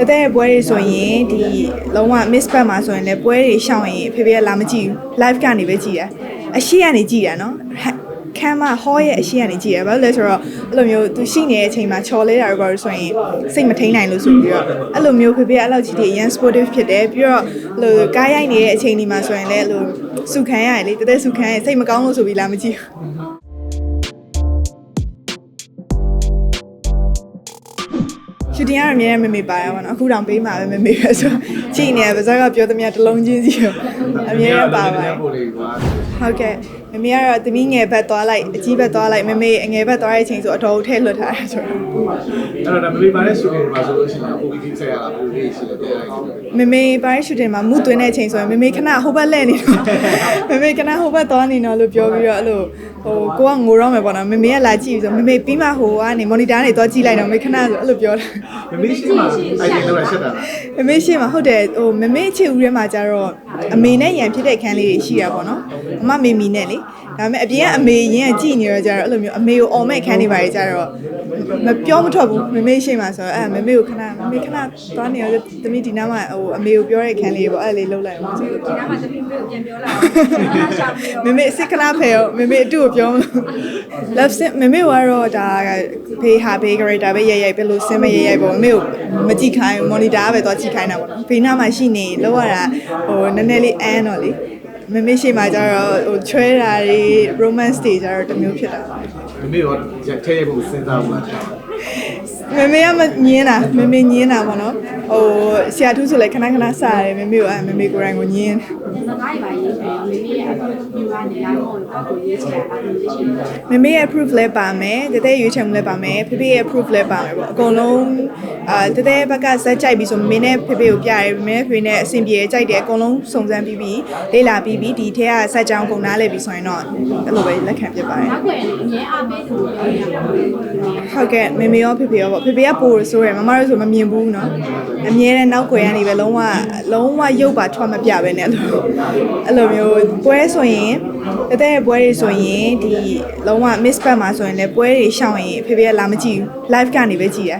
တတဲ့ရဲ့ပွဲတွေဆိုရင်ဒီလုံးဝ miss back မှာဆိုရင်လည်းပွဲတွေရှောင်ရင်ဖေဖေကလာမကြည့်ဘူး live ကနေပဲကြည့်ရအရှိကနေကြည့်ရနော်ဟက်ခမ်းမဟောရဲ့အရှိကနေကြည့်ရဘာလို့လဲဆိုတော့အဲ့လိုမျိုးသူရှိနေတဲ့အချိန်မှာချော်လဲတာတော့ဆိုရင်စိတ်မထိန်နိုင်လို့ဆိုပြီးတော့အဲ့လိုမျိုးဖေဖေကအဲ့လိုကြည့်တယ်ရန် sportive ဖြစ်တယ်ပြီးတော့အဲ့လိုကားရိုက်နေတဲ့အချိန်ဒီမှာဆိုရင်လည်းအဲ့လိုစုခံရတယ်လေတတဲ့စုခံရစိတ်မကောင်းလို့ဆိုပြီးလာမကြည့်ဘူး ရှူတင်ကတော့အများကြီးမမေပါရပါတော့အခုတောင်ပေးမှာပဲမမေပဲဆိုတော့ကြည့်နေရပါစကားပြောသမျှတစ်လုံးချင်းစီကိုအများကြီးပါပါတယ်ပို့လေးကွာဟုတ်ကဲ့မမေကတော့သမီးငယ်ဘက်သွားလိုက်အကြီးဘက်သွားလိုက်မမေအငယ်ဘက်သွားတဲ့အချိန်ဆိုအတော်ကိုထဲလွတ်ထားတယ်ဆိုတော့အဲ့တော့ဒါမမေပါတဲ့စုတွေမှာဆိုလို့ရှိရင်ပို့ပြီးဆက်ရတာပို့ပြီးရှိတယ်တဲ့လိုက်မမေပိုင်းရှူတင်မှာမူသွင်းတဲ့အချိန်ဆိုရင်မမေခဏဟိုဘက်လဲနေတော့မမေခဏဟိုဘက်သွားနေတော့လို့ပြောပြီးတော့အဲ့လို ဟိုကိုကငိုတော့မယ်ပေါ့နော်မမေကလာကြည့်ပြီးဆိုမမေပြီးမှဟိုကနေမော်နီတာကနေသွားကြည့်လိုက်တော့မေခဏဆိုအဲ့လိုပြောတာမမေရှိမှအဲ့ဒီတော့ဆက်တာမမေရှေ့မှာဟုတ်တယ်ဟိုမမေချစ်ဦးထဲမှာကျတော့အမေနဲ့ရန်ဖြစ်တဲ့ခန်းလေးတွေရှိတာပေါ့နော်အမမေမီနဲ့လေဒါပေမဲ့အပြင်ကအမေရန်ကကြည့်နေတော့ကျတော့အဲ့လိုမျိုးအမေကိုអော်မဲ့ခန်းလေးပါလေကျတော့မပြောမထွက်ဘူးမမေရှေ့မှာဆိုတော့အဲ့မမေကိုခဏမမေခဏသွားနေတော့သမီးဒီနားမှာဟိုအမေကိုပြောတဲ့ခန်းလေးပေါ့အဲ့လေးလှုပ်လိုက်အောင်ဆိုတော့ဒီနားမှာတမီးမျိုးပြန်ပြောလာအောင်ရှာပြီးတော့မမေစစ်ခဏဖယ်ရောမမေအတူကိုပြောမလို့ love sim မမေကတော့ဒါဖေးဟာဖေး character ပဲရိုက်ရိုက်ပဲလို့ sim ပဲရိုက်ရိုက်ပေါ့မမေကိုမကြည့်ခိုင်း monitor ပဲသွားကြည့်ခိုင်းတာပေါ့နော်ဖေးနားမှာရှိနေလောက်ရတာဟိုနည်းနည်းလေးအန်းတော့လေမမေရှိမှကျတော့ဟိုချွဲတာတွေ romance တွေကျတော့တစ်မျိုးဖြစ်တာမမေရောထဲရဖို့စဉ်းစားမှာ မမေကမညင်းတာမမေညင်းတာပေါ့နော်ဟိုဆရာထူးဆိုလည်းခဏခဏစားတယ်မမေကိုအဲမမေကိုယ်တိုင်ကိုညင်းစကားရပါရေးတယ်မိမိရဲ့အခုယူရနေရတော့တော့ကိုရေးချင်တာအခုရေးချင်တယ်မမေရဲ့ proof လည်းပါမယ်တတဲ့ရွေးချယ်မှုလည်းပါမယ်ဖေဖေရဲ့ proof လည်းပါမယ်ပေါ့အကုန်လုံးအာတတဲ့ဘက်ကဇက်ကြိုက်ပြီးဆိုမမေနဲ့ဖေဖေကိုပြရဲမမေဖေနဲ့အဆင်ပြေကြိုက်တယ်အကုန်လုံးစုံစမ်းပြီးပြီးလေ့လာပြီးပြီးဒီထဲကဇက်ကြောင်းကုန်နားလဲပြီးဆိုရင်တော့အဲ့လိုပဲလက်ခံဖြစ်ပါတယ်နောက်ွယ်အမြဲအားပေးသူပြောရမှာဟုတ်ကဲ့မမေရောဖေဖေရောပေါ့ဖေဖေကပို့ဆိုရယ်မမတို့ဆိုမမြင်ဘူးเนาะအမြဲတမ်းနောက်ွယ်ကနေပဲလုံးဝလုံးဝရုပ်ပါထွက်မပြပဲနဲ့အဲ့လိုအဲ့လိုမျိုးပွဲဆိုရင်တတဲ့ရဲ့ပွဲတွေဆိုရင်ဒီလုံးဝ miss back မှာဆိုရင်လည်းပွဲတွေရှောင်ရင်ဖေဖေကလာမကြည့်ဘူး live ကနေပဲကြည့်ရ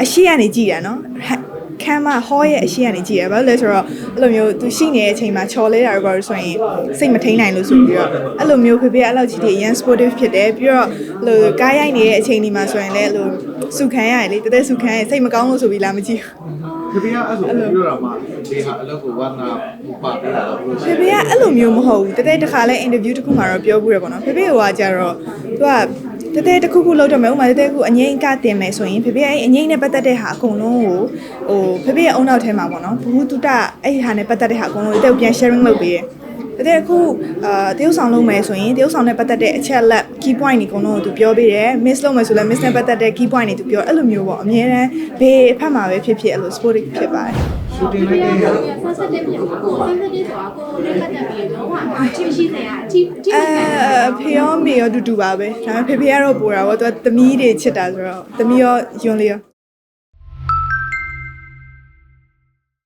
အရှိကနေကြည့်ရနော်ဟက် ခမ်းမဟောရဲ့အရှိကနေကြည့်ရဘာလို့လဲဆိုတော့အဲ့လိုမျိုးသူရှိနေတဲ့အချိန်မှာချော်လဲတာတော့ဆိုရင်စိတ်မထိန်နိုင်လို့ဆိုပြီးတော့အဲ့လိုမျိုးဖေဖေကအဲ့လိုကြည့်တယ်ရန် sportive ဖြစ်တယ်ပြီးတော့အဲ့လိုကားရိုက်နေတဲ့အချိန်ဒီမှာဆိုရင်လည်းအဲ့လိုစုခံရတယ်လေတသက်စုခံရစိတ်မကောင်းလို့ဆိုပြီးလာမကြည့်ဘူးဖေဖေကအဲ့ဆိုပြောရမှာဒီဟာအလုပ်ကိုဝါနာပါပေးတာလို့ဖေဖေကအဲ့လိုမျိုးမဟုတ်ဘူးတတဲ့တခါလဲ interview တစ်ခုမှာတော့ပြောဘူးရပေါ့နော်ဖေဖေကကြတော့သူက တတဲ့တစ်ခုခုလောက်တော့မယ်ဥမာတတဲ့ခုအငိမ့်ကတင်မယ်ဆိုရင်ဖေဖေအဲ့အငိမ့်နဲ့ပတ်သက်တဲ့ဟာအကုန်လုံးကိုဟိုဖေဖေရဲ့အုံနောက်ထဲမှာပေါ့နော်ဘူးတုတအဲ့ဒီဟာနဲ့ပတ်သက်တဲ့ဟာအကုန်လုံးတတဲ့ပြန် sharing လုပ်ပေးတယ်တတဲ့ခုအာတရုပ်ဆောင်လုပ်မယ်ဆိုရင်တရုပ်ဆောင်နဲ့ပတ်သက်တဲ့အချက်လက် key point တွေအကုန်လုံးကိုသူပြောပေးတယ် miss လုပ်မယ်ဆိုလည်း miss နဲ့ပတ်သက်တဲ့ key point တွေသူပြောအဲ့လိုမျိုးပေါ့အများတန်းဘေးအဖက်မှာပဲဖြစ်ဖြစ်အဲ့လို sporting ဖြစ်ပါတယ်ရှူတင်လိုက်တဲ့ဆက်ဆက်တဲ့ပြန်ကိုဆက်ဆက်တဲ့ဆိုတာကိုလည်းပတ်သက်ပြီးတော့ဟာအချင်းရှိတဲ့အချင်းအချင်းအဲ ဖေရောမေရောတူတူပါပဲဒါပေမဲ့ဖေဖေကတော့ပိုတာပေါ့သူကသမီးတွေချစ်တာဆိုတော့သမီးရောယွန်းလေးရော